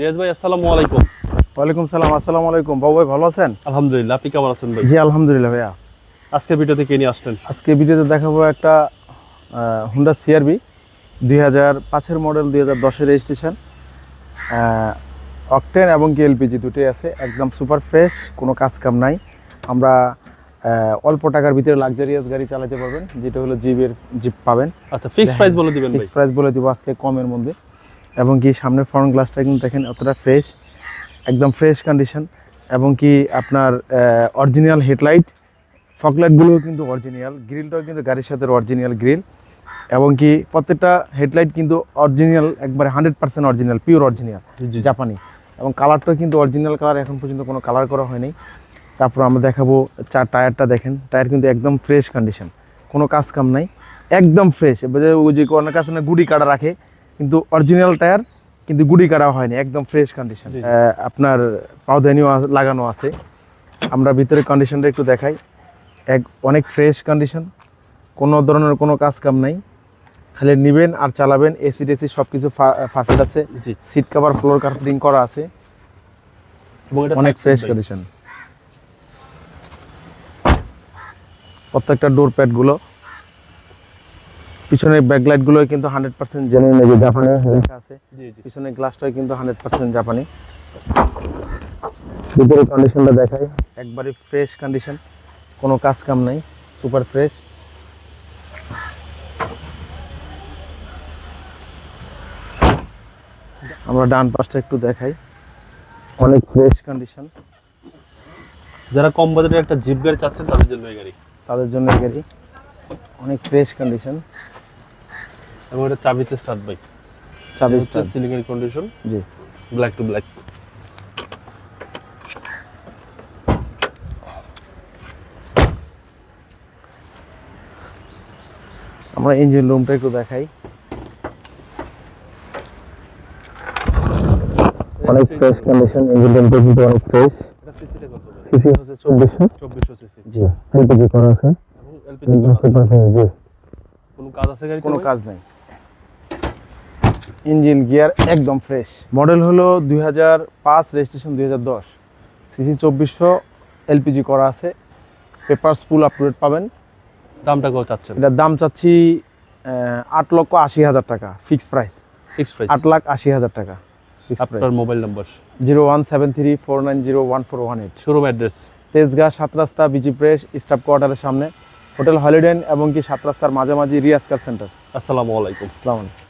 রিয়াজ ভাই আসসালামু আলাইকুম। ওয়ালাইকুম সালাম আসসালামু আলাইকুম। বাবু ভাই ভালো আছেন? আলহামদুলিল্লাহ আপনি কেমন আছেন ভাই? জি আলহামদুলিল্লাহ ভাইয়া। আজকে ভিডিওতে কে নিয়ে আসলেন? আজকে ভিডিওতে দেখাবো একটা হুন্ডা সিআরবি দুই হাজার পাঁচের মডেল দুই হাজার দশের রেজিস্ট্রেশন অকটেন এবং কি এলপিজি দুটোই আছে। একদম সুপার ফ্রেশ কোনো কাজ কাম নাই। আমরা অল্প টাকার ভিতরে লাক্সারিয়াস গাড়ি চালাতে পারবেন যেটা হলো জিপের জিপ পাবেন। আচ্ছা ফিক্সড প্রাইস বলে দিবেন ভাই। ফিক্স প্রাইস বলে দিব আজকে কমের মধ্যে। এবং কি সামনের ফ্রন্ট গ্লাসটা কিন্তু দেখেন অতটা ফ্রেশ একদম ফ্রেশ কন্ডিশন এবং কি আপনার অরিজিনাল হেডলাইট ফকলাইটগুলো কিন্তু অরিজিনাল গ্রিলটাও কিন্তু গাড়ির সাথে অরিজিনাল গ্রিল এবং কি প্রত্যেকটা হেডলাইট কিন্তু অরিজিনাল একবারে hundred percent original pure original জাপানি এবং কালারটাও কিন্তু অরিজিনাল কালার এখন পর্যন্ত কোনো কালার করা হয়নি। তারপর আমরা দেখাবো চার টায়ারটা দেখেন টায়ার কিন্তু একদম ফ্রেশ কন্ডিশন কোনো কাজ কাম নাই একদম ফ্রেশ ওই যে অনেক কাছে না গুড়ি কাটা রাখে কিন্তু অরিজিনাল টায়ার কিন্তু গুড়ি কাটা হয়নি একদম ফ্রেশ কন্ডিশন আপনার পাউদানিও লাগানো আছে। আমরা ভিতরে কন্ডিশনটা একটু দেখাই। এক অনেক ফ্রেশ কন্ডিশন কোনো ধরনের কোনো কাজ কাম নাই। খালি নেবেন আর চালাবেন এসি টেসি সব কিছু পারফেক্ট আছে। সিট কভার ফ্লোর কার্পেটিং করা আছে। অনেক ফ্রেশ কন্ডিশন প্রত্যেকটা ডোর প্যাডগুলো পিছনে ব্যাকলাইটগুলো কিন্তু হান্ড্রেড পার্সেন্ট জেনুইন যে জাপানি লেখা আছে। জি জি। পিছনে গ্লাসটাও কিন্তু হান্ড্রেড পার্সেন্ট জাপানি ভিতরে কন্ডিশনটা দেখাই। একবারে ফ্রেশ কন্ডিশন কোনো কাজ কাম নাই সুপার ফ্রেশ আমরা ডান পাশটা একটু দেখাই। অনেক ফ্রেশ কন্ডিশন যারা কম বাজেটের একটা জিপ গাড়ি চাচ্ছেন তাদের জন্য এই গাড়ি। তাদের জন্য এই গাড়ি। অনেক ফ্রেশ কন্ডিশন এবং এটা চাবিতে স্টার্ট বাইক চাবি হচ্ছে সিলিং এর condition ji. Black to black আমরা ইঞ্জিন রুমটা একটু দেখাই। অনেক ফ্রেশ কন্ডিশন ইঞ্জিন রুমটা কিন্তু অনেক ফ্রেশ সিসি হচ্ছে চব্বিশশো। 2400 সিসি জি এলপিজি করা আছে। এবং এলপিজি সুপার জি। কোনো কাজ আছে গাড়ি কোনো কাজ নাই। ইঞ্জিন গিয়ার একদম ফ্রেশ। মডেল হলো দুই হাজার পাঁচ রেজিস্ট্রেশন দুই হাজার দশ। সিসি চব্বিশশো এলপিজি করা আছে। পেপারস ফুল আপডেট পাবেন। দামটা কত চাচ্ছেন? এটার দাম চাচ্ছি আট লক্ষ আশি হাজার টাকা ফিক্স প্রাইস ফিক্স প্রাইস আট লাখ আশি হাজার টাকা আপনার mobile number zero one seven three four nine zero one four one eight. Showroom address Tejgaon Satrasta busy press staff কোয়ার্টারের সামনে। হোটেল হলিডেন এবং কি সাত রাস্তার মাঝামাঝি রিয়াজকার সেন্টার? আসসালামু আলাইকুম। আসসালামু আলাইকুম।